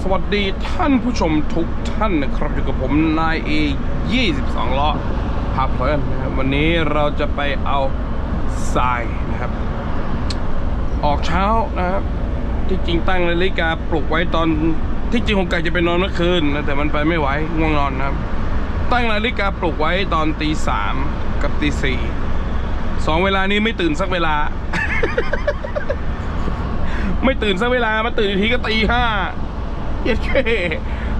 สวัสดีท่านผู้ชมทุกท่านนะครับอยู่กับผมนายเอ22ล้อพาเพลินนะครับ วันนี้เราจะไปเอาทรายนะครับ ออกเช้านะครับ ที่จริงตั้งนาฬิกาปลุกไว้ตอนที่จริงผมกะจะไปนอนเมื่อคืนนะแต่มันไปไม่ไหวง่วงนอนนะครับ ตั้งนาฬิกาปลุกไว้ตอนตีสามกับตีสี่สองเวลานี้ไม่ตื่นสักเวลา ไม่ตื่นสักเวลามาตื่นทีก็ตีห้า เย็ดเค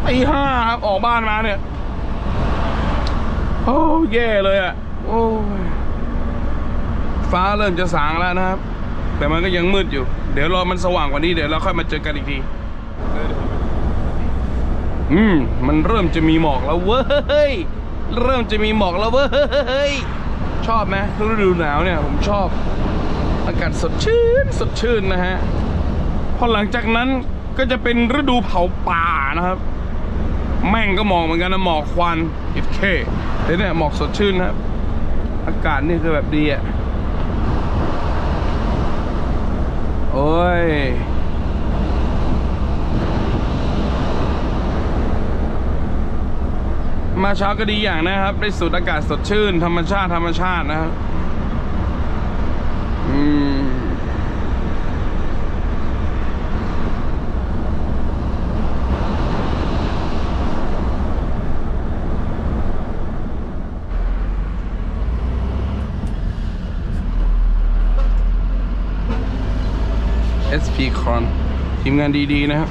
ตีห้าครับออกบ้านมาเนี่ย โอ้แย่เลยอะ่ะ โอ้ยฟ้าเริ่มจะสางแล้วนะครับ แต่มันก็ยังมืดอยู่ เดี๋ยวรอมันสว่างกว่านี้เดี๋ยวเราค่อยมาเจอกันอีกที อืม มันเริ่มจะมีหมอกแล้วเว้ย เริ่มจะมีหมอกแล้วเว้ย ชอบไหมฤดูหนาวเนี่ย ผมชอบ อากาศสดชื่น สดชื่นนะฮะ พอหลังจากนั้น ก็จะเป็นฤดูเผาป่านะครับ แม่งก็หมอกเหมือนกันนะหมอกควันอิดเคแต่เนี่ยหมอกสดชื่นนะครับ อากาศนี่คือแบบดีอะโอ้ยมาเช้าก็ดีอย่างนะครับ ได้สูดอากาศสดชื่น ธรรมชาติธรรมชาตินะครับ อืม SP Con ทีมงานดีๆนะครับ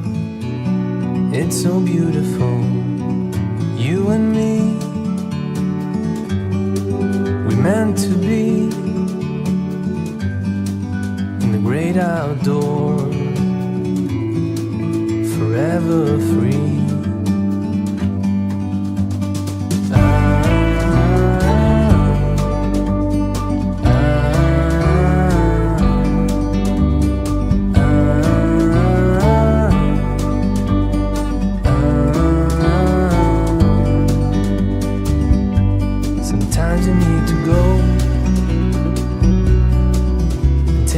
It's so beautiful,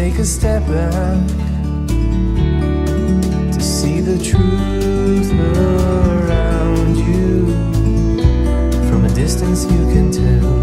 take a step back to see the truth around you. From a distance, you can tell.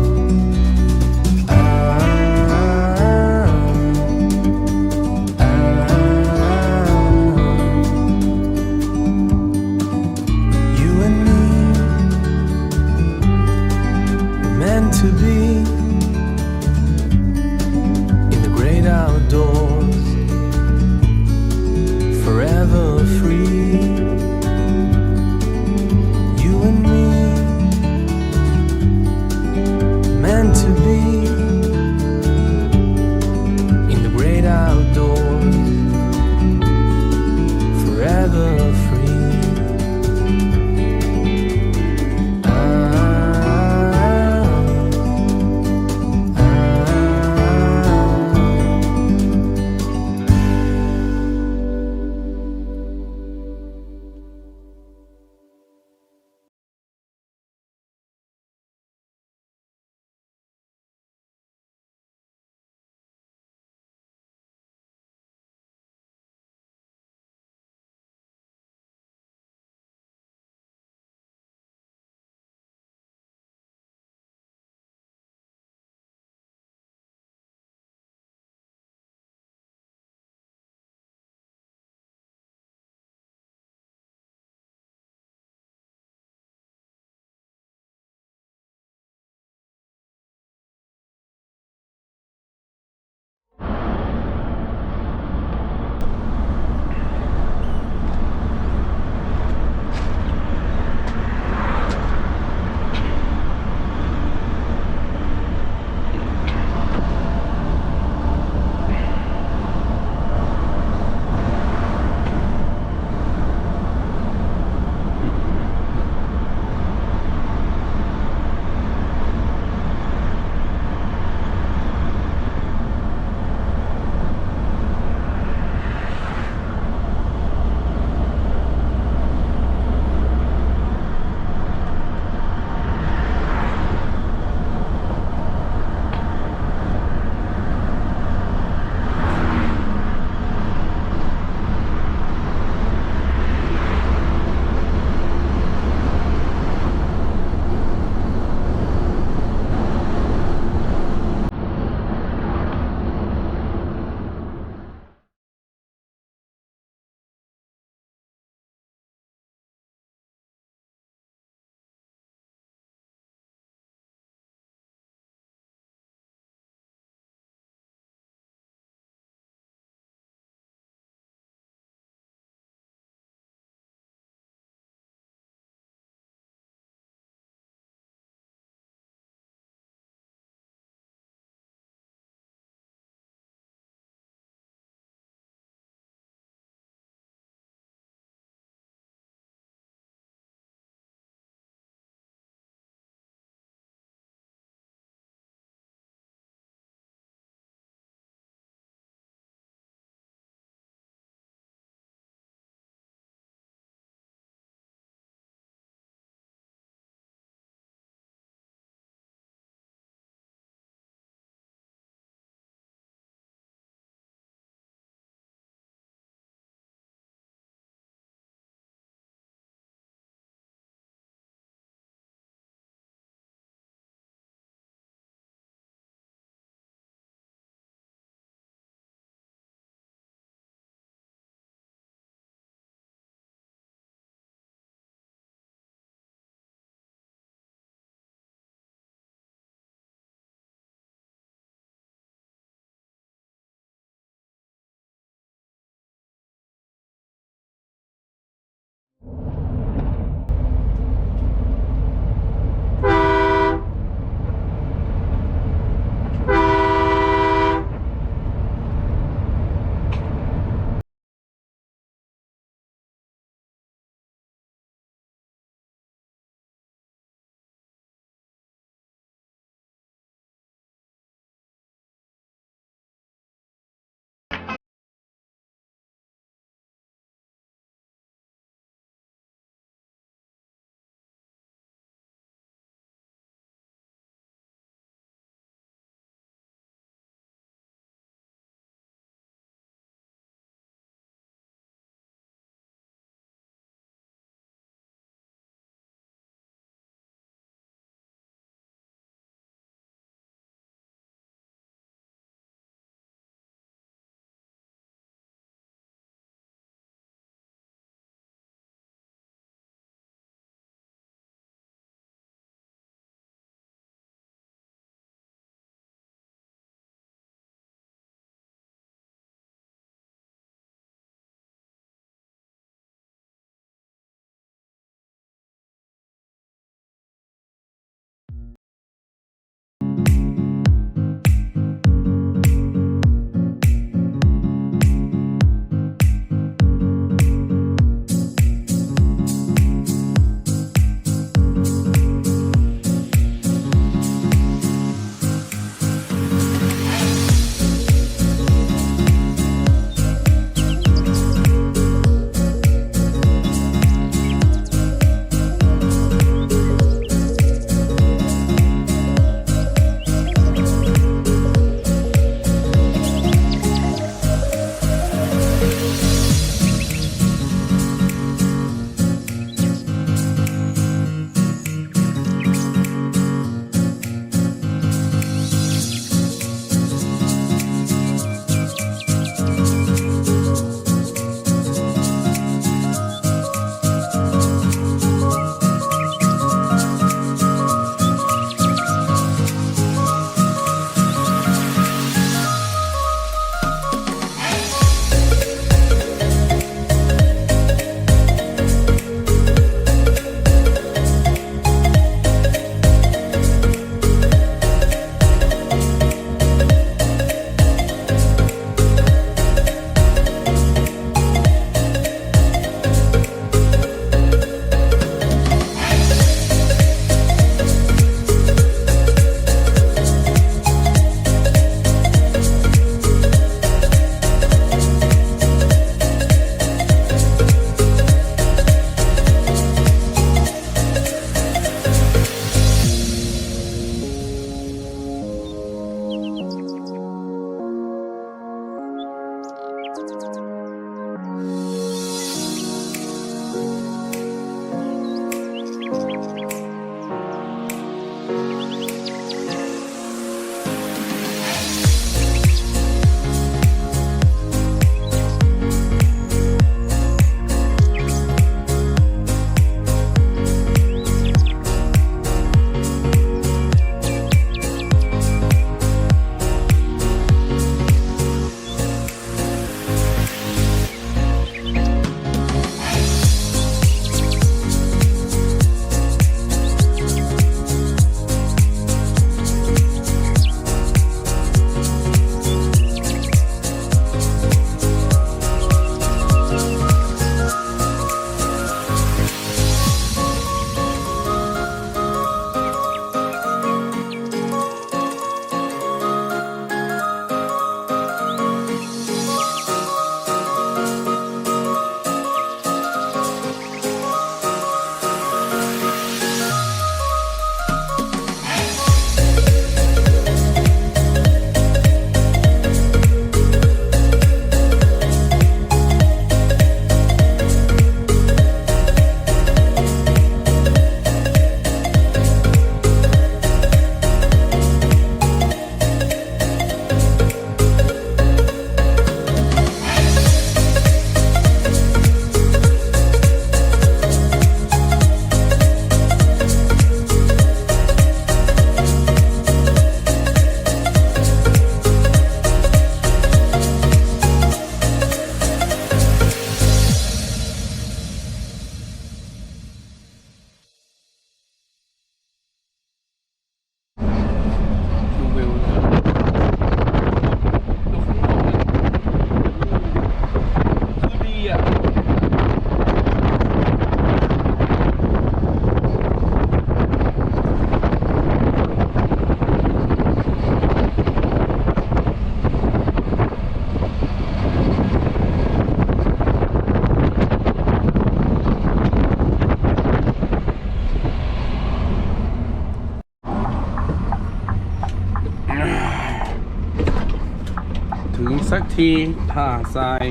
ทีท่าทราย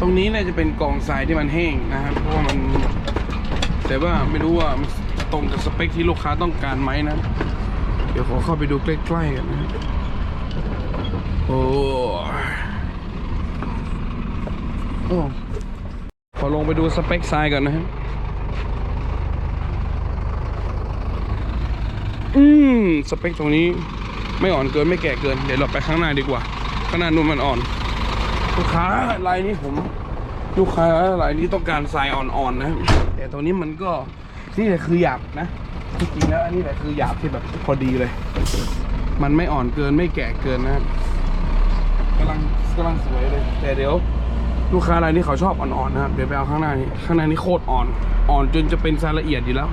ตรงนี้เนี่ยจะเป็นกองทรายที่มันแห้งนะครับ เพราะว่ามัน แต่ว่าไม่รู้ว่ามันตรงกับสเปคที่ลูกค้าต้องการไหมนะ เดี๋ยวขอเข้าไปดูใกล้ๆกันนะ โอ้โอ้ขอลงไปดูสเปคทรายก่อนนะครับ อืม สเปคตรงนี้ไม่อ่อนเกินไม่แก่เกิน เดี๋ยวเราไปข้างหน้าดีกว่า ข้างหน้านู่นมันอ่อน ลูกค้ารายนี้ผม ลูกค้ารายนี้ต้องการทรายอ่อนๆนะแต่ตรงนี้มันก็นี่แหละคือหยาบนะจริงๆแล้วอันนี้แหละคือหยาบที่แบบพอดีเลย มันไม่อ่อนเกินไม่แก่เกินนะครับกำลังกำลังสวยเลย แต่เดี๋ยวลูกค้ารายนี้เขาชอบอ่อนๆนะครับเดี๋ยวไปเอาข้างหน้านี้ข้างหน้านี้โคตรอ่อน อ่อนจนจะเป็นทรายละเอียดอยู่แล้ว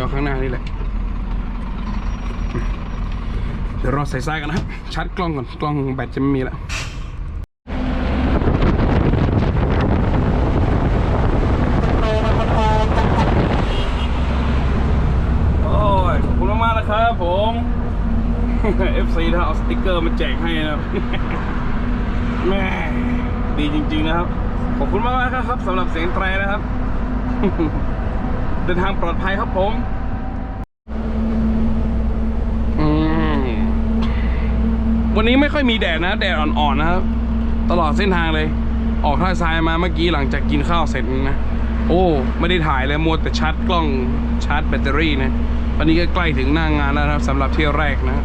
นี่ผมยอข้างหน้านี่แหละ เดี๋ยวรอใส่ทรายกันนะครับชาร์จกล้องก่อน กล้องแบตจะไม่มีแล้วโอ้ยขอบคุณมากนะครับผม FC ถ้าเอาสติกเกอร์มาแจกให้นะครับแม่ดีจริง ๆ นะครับ ขอบคุณมากๆครับสำหรับเสียงแตรนะครับ ดินทางปลอดภัยครับผมอืมวันนี้ไม่ค่อยมีแดดนะ แดดอ่อนๆนะครับ ตลอดเส้นทางเลย ออกท่าทรายมาเมื่อกี้หลังจากกินข้าวเสร็จนะ โอ้ ไม่ได้ถ่ายเลยมัวแต่ชาร์จกล้องชาร์จแบตเตอรี่นะวันนี้ก็ใกล้ถึงหน้างงานแล้วนะครับสำหรับเที่ยวแรกนะ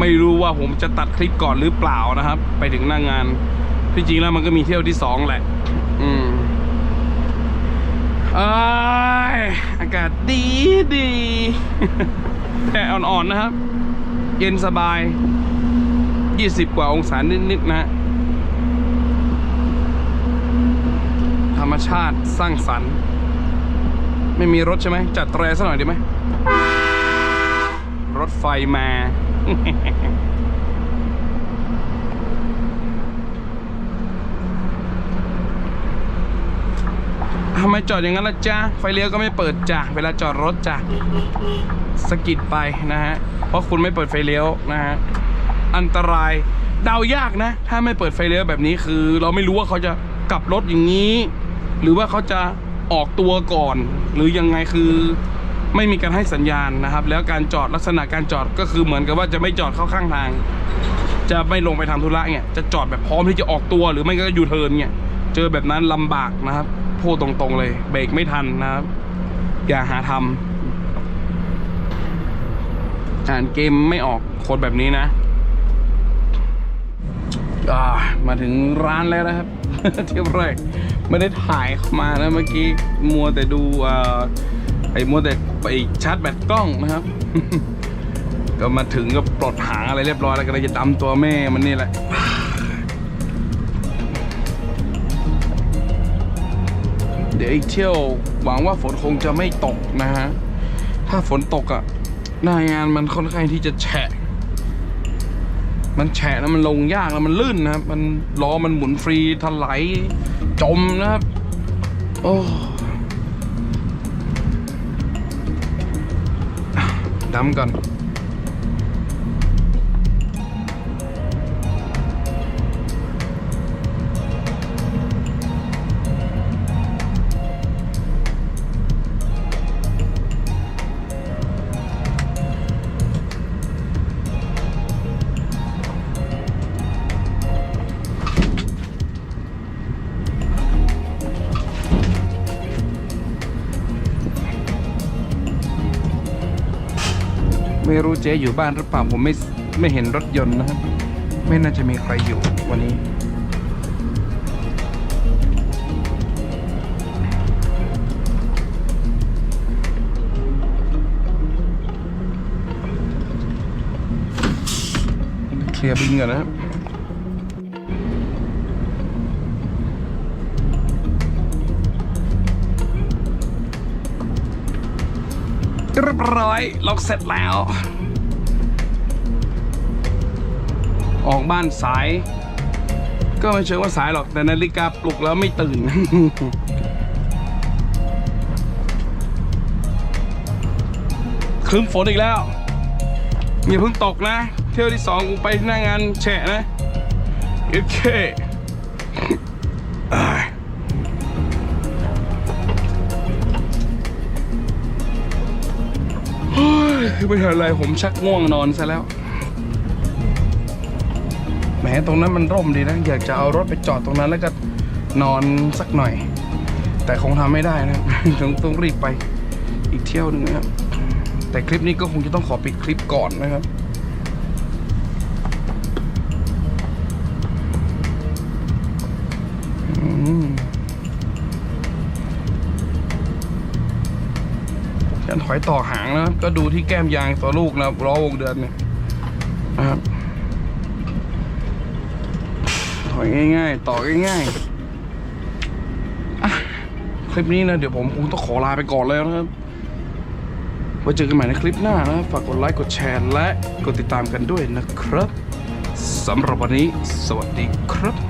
ไม่รู้ว่าผมจะตัดคลิปก่อนหรือเปล่านะครับ ไปถึงหน้างงานที่จริงแล้วมันก็มีเที่ยวที่สองแหละ อืมเอ้ยอากาศดีดีแต่อ่อนๆนะครับ เย็นสบาย 20 กว่าองศานิดๆนะธรรมชาติสร้างสรรค์ ไม่มีรถใช่ไหมจัดแตรซะหน่อยดีไหมรถไฟมา ทำไม จอดอย่างนั้นล่ะจ้าไฟเลี้ยวก็ไม่เปิดจ้ะเวลาจอดรถจ้ะสกิดไปนะฮะเพราะคุณไม่เปิดไฟเลี้ยวนะฮะอันตรายเดายากนะ ถ้าไม่เปิดไฟเลี้ยวแบบนี้คือ เราไม่รู้ว่าเขาจะกลับรถอย่างนี้ หรือว่าเขาจะออกตัวก่อน หรือยังไงคือไม่มีการให้สัญญาณนะครับ แล้วการจอดลักษณะการจอดก็คือเหมือนกับว่าจะไม่จอดเข้าข้างทาง จะไม่ลงไปทำธุระเนี่ยจะจอดแบบพร้อมที่จะออกตัว หรือไม่ก็ยูเทิร์นเนี่ยเจอแบบนั้นลำบากนะครับ พูดตรงๆเลย เบรกไม่ทันนะครับ อย่าหาทำอ่านเกมไม่ออกคนแบบนี้นะมาถึงร้านแล้วนะครับเที่ยวแรกไม่ได้ถ่ายเข้ามานะเมื่อกี้มัวแต่ดูอ่าไอ้มัวแต่ไปชาร์จแบตกล้องนะครับ ก็มาถึงก็ปลดหางอะไรเรียบร้อยแล้วก็เลยจะตามตัวแม่มันนี่แหละ เดี๋ยวอีกเที่ยวหวังว่าฝนคงจะไม่ตกนะฮะ ถ้าฝนตกอะ่ะหน้างานมันค่อนข้างที่จะแฉะ มันแฉะแล้วมันลงยากแล้วมันลื่นนะครับ มันล้อมันหมุนฟรีถลายจมนะครับ โอ้ดำก่อน ไม่รู้เจ๊อยู่บ้านหรือเปล่าผมไม่ไม่เห็นรถยนต์นะครับ ไม่น่าจะมีใครอยู่วันนี้ เคลียร์บินก่อนนะครับ เรียบร้อยเราเสร็จแล้ว ออกบ้านสาย ก็ไม่เชิงว่าสายหรอกแต่นาฬิกาปลุกแล้วไม่ตื่นครึ้มฝนอีกแล้วอย่าเพิ่งตกนะ เที่ยวที่สองกูไปหน้างานแฉะนะโอเค ไม่ทันไรผมชักง่วงนอนซะแล้ว แหมตรงนั้นมันร่มดีนะ อยากจะเอารถไปจอดตรงนั้นแล้วก็นอนสักหน่อย แต่คงทำไม่ได้นะต้องต้องรีบไปอีกเที่ยวหนึ่งนะครับ แต่คลิปนี้ก็คงจะต้องขอปิดคลิปก่อนนะครับอืม ฉันถอยต่อหางนะก็ดูที่แก้มยางตัวลูกนะล้อวงเดือนเนี่ยนะครับถอยง่าย ๆ ต่อง่ายๆคลิปนี้นะเดี๋ยวผมคงต้องขอลาไปก่อนแล้วนะครับไว้เจอกันใหม่ในคลิปหน้านะ ฝากกดไลค์กดแชร์และกดติดตามกันด้วยนะครับสำหรับวันนี้ สวัสดีครับ